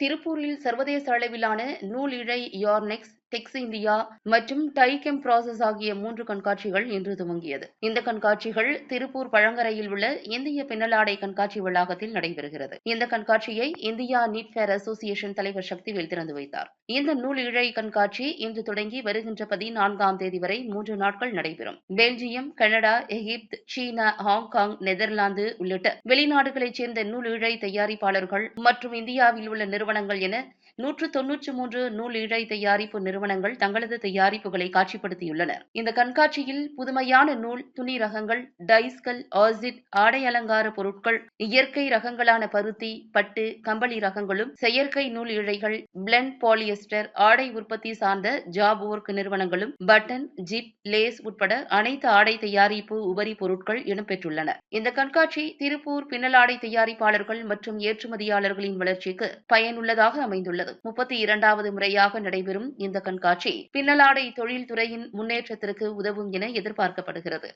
திருப்பூரில் சர்வதேச அளவிலான நூல் இழை யார்னெக்ஸ் டெக்ஸ் இந்தியா மற்றும் டைகெம் ப்ராசஸ் ஆகிய மூன்று கண்காட்சிகள் இன்று துவங்கியது. இந்த கண்காட்சிகள் திருப்பூர் பழங்கரையில் உள்ள இந்திய பின்னலாடை கண்காட்சி வளாகத்தில் நடைபெறுகிறது. இந்த கண்காட்சியை இந்தியா நீட் ஃபேர் அசோசியேஷன் தலைவர் சக்திவேல் திறந்து வைத்தார். இந்த நூல் இழை கண்காட்சி இன்று தொடங்கி வருகின்ற பதினான்காம் தேதி வரை மூன்று நாட்கள் நடைபெறும். Belgium Canada Egypt China Hong Kong Netherlands உள்ளிட்ட வெளிநாடுகளைச் சேர்ந்த நூல் இழை தயாரிப்பாளர்கள் மற்றும் இந்தியாவில் உள்ள நிறுவனங்கள் என நூற்று தொன்னூற்று மூன்று நூல் இழை தயாரிப்பு நிறுவனங்கள் தங்களது தயாரிப்புகளை காட்சிப்படுத்தியுள்ளனர் இந்த கண்காட்சியில் புதுமையான நூல் துணி ரகங்கள் டைஸ்கள் ஆசிட் ஆடை அலங்கார பொருட்கள் இயற்கை ரகங்களான பருத்தி பட்டு கம்பளி ரகங்களும் செயற்கை நூல் இழைகள் பிளண்ட் பாலியஸ்டர் ஆடை உற்பத்தி சார்ந்த ஜாப் ஒர்க் நிறுவனங்களும் பட்டன் ஜிப் லேஸ் உட்பட அனைத்து ஆடை தயாரிப்பு உபரி பொருட்கள் இடம்பெற்றுள்ளன. இந்த கண்காட்சி திருப்பூர் பின்னலாடை தயாரிப்பாளர்கள் மற்றும் ஏற்றுமதியாளர்களின் வளர்ச்சிக்கு பயனுள்ளதாக அமைந்துள்ளது. முப்பத்தி இரண்டாவது முறையாக நடைபெறும் இந்த கண்காட்சி பின்னலாடை தொழில்துறையின் முன்னேற்றத்திற்கு உதவும் என எதிர்பார்க்கப்படுகிறது.